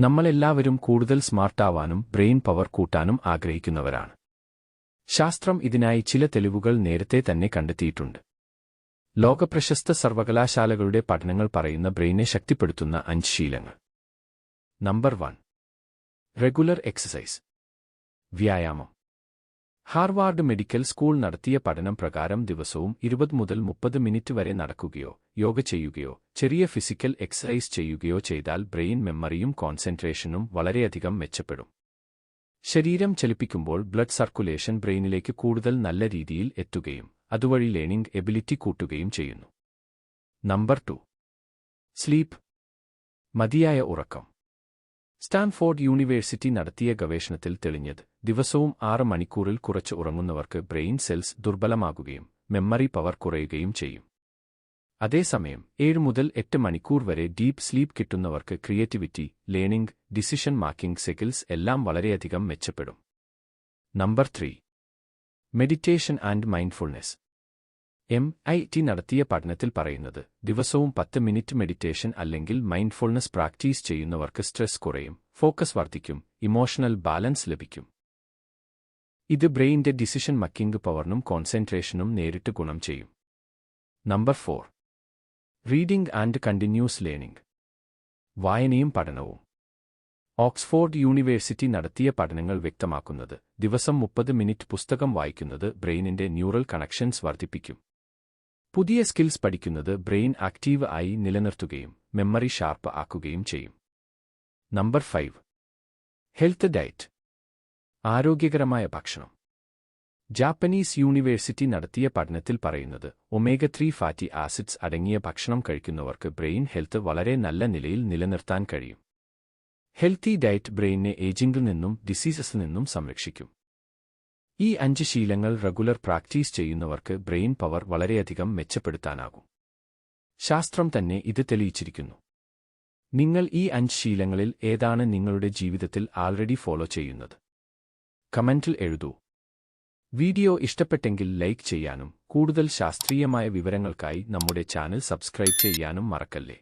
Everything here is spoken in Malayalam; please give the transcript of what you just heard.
നമ്മളെല്ലാവരും കൂടുതൽ സ്മാർട്ടാവാനും ബ്രെയിൻ പവർ കൂട്ടാനും ആഗ്രഹിക്കുന്നവരാണ്. ശാസ്ത്രം ഇതിനായി ചില തെളിവുകൾ നേരത്തെ തന്നെ കണ്ടെത്തിയിട്ടുണ്ട്. ലോകപ്രശസ്ത സർവകലാശാലകളുടെ പഠനങ്ങൾ പറയുന്ന ബ്രെയിനെ ശക്തിപ്പെടുത്തുന്ന അഞ്ച് ശീലങ്ങൾ. Number one. Regular exercise. വ്യായാമം. ഹാർവാർഡ് മെഡിക്കൽ സ്കൂൾ നടത്തിയ പഠനം പ്രകാരം ദിവസവും ഇരുപത് മുതൽ മുപ്പത് മിനിറ്റ് വരെ നടക്കുകയോ യോഗ ചെയ്യുകയോ ചെറിയ ഫിസിക്കൽ എക്സസൈസ് ചെയ്യുകയോ ചെയ്താൽ ബ്രെയിൻ മെമ്മറിയും കോൺസെൻട്രേഷനും വളരെയധികം മെച്ചപ്പെടും. ശരീരം ചലിപ്പിക്കുമ്പോൾ ബ്ലഡ് സർക്കുലേഷൻ ബ്രെയിനിലേക്ക് കൂടുതൽ നല്ല രീതിയിൽ എത്തുകയും അതുവഴി ലേണിംഗ് എബിലിറ്റി കൂട്ടുകയും ചെയ്യുന്നു. Number two. സ്ലീപ്പ്. മതിയായ ഉറക്കം. സ്റ്റാൻഫോർഡ് യൂണിവേഴ്സിറ്റി നടത്തിയ ഗവേഷണത്തിൽ തെളിഞ്ഞത് ദിവസവും ആറ് മണിക്കൂറിൽ കുറച്ച് ഉറങ്ങുന്നവർക്ക് ബ്രെയിൻ സെൽസ് ദുർബലമാകുകയും മെമ്മറി പവർ കുറയുകയും ചെയ്യും. അതേസമയം ഏഴ് മുതൽ എട്ട് മണിക്കൂർ വരെ deep sleep കിട്ടുന്നവർക്ക് creativity learning decision making skills എല്ലാം വളരെയധികം മെച്ചപ്പെടും. Number three. Meditation and mindfulness. M I T നടത്തിയ പഠനത്തിൽ പറയുന്നത് ദിവസവും പത്ത് മിനിറ്റ് മെഡിറ്റേഷൻ അല്ലെങ്കിൽ മൈൻഡ്ഫുൾനെസ് പ്രാക്ടീസ് ചെയ്യുന്നവർക്ക് സ്ട്രെസ് കുറയും ഫോക്കസ് വർദ്ധിക്കും ഇമോഷണൽ ബാലൻസ് ലഭിക്കും. ഇത് ബ്രെയിന്റെ ഡിസിഷൻ മക്കിംഗ് പവറിനും കോൺസെൻട്രേഷനും നേരിട്ട് ഗുണം ചെയ്യും. Number four reading and continuous learning വായനയും പഠനവും. ഓക്സ്ഫോർഡ് യൂണിവേഴ്സിറ്റി നടത്തിയ പഠനങ്ങൾ വ്യക്തമാക്കുന്നത് ദിവസം മുപ്പത് മിനിറ്റ് പുസ്തകം വായിക്കുന്നത് ബ്രെയിനിന്റെ ന്യൂറൽ കണക്ഷൻസ് വർദ്ധിപ്പിക്കും. പുതിയ സ്കിൽസ് പഠിക്കുന്നത് ബ്രെയിൻ ആക്റ്റീവ് ആയി നിലനിർത്തുകയും മെമ്മറി ഷാർപ്പ് ആക്കുകയും ചെയ്യും. Number five. Health diet. ആരോഗ്യകരമായ ഭക്ഷണം. ജാപ്പനീസ് യൂണിവേഴ്സിറ്റി നടത്തിയ പഠനത്തിൽ പറയുന്നത് ഒമേഗ ത്രീ ഫാറ്റി ആസിഡ്സ് അടങ്ങിയ ഭക്ഷണം കഴിക്കുന്നവർക്ക് ബ്രെയിൻ ഹെൽത്ത് വളരെ നല്ല നിലയിൽ നിലനിർത്താൻ കഴിയും. ഹെൽത്തി ഡയറ്റ് ബ്രെയിനിനെ ഏജിംഗിൽ നിന്നും ഡിസീസസിൽ നിന്നും സംരക്ഷിക്കും. ഈ അഞ്ച് ശീലങ്ങൾ റെഗുലർ പ്രാക്ടീസ് ചെയ്യുന്നവർക്ക് ബ്രെയിൻ പവർ വളരെയധികം മെച്ചപ്പെടുത്താനാകും. ശാസ്ത്രം തന്നെ ഇത് തെളിയിച്ചിരിക്കുന്നു. നിങ്ങൾ ഈ അഞ്ച് ശീലങ്ങളിൽ ഏതാണ് നിങ്ങളുടെ ജീവിതത്തിൽ ആൾറെഡി ഫോളോ ചെയ്യുന്നത്? കമന്റിൽ എഴുതൂ. വീഡിയോ ഇഷ്ടപ്പെട്ടെങ്കിൽ ലൈക്ക് ചെയ്യാനും കൂടുതൽ ശാസ്ത്രീയമായ വിവരങ്ങൾക്കായി നമ്മുടെ ചാനൽ സബ്സ്ക്രൈബ് ചെയ്യാനും മറക്കല്ലേ?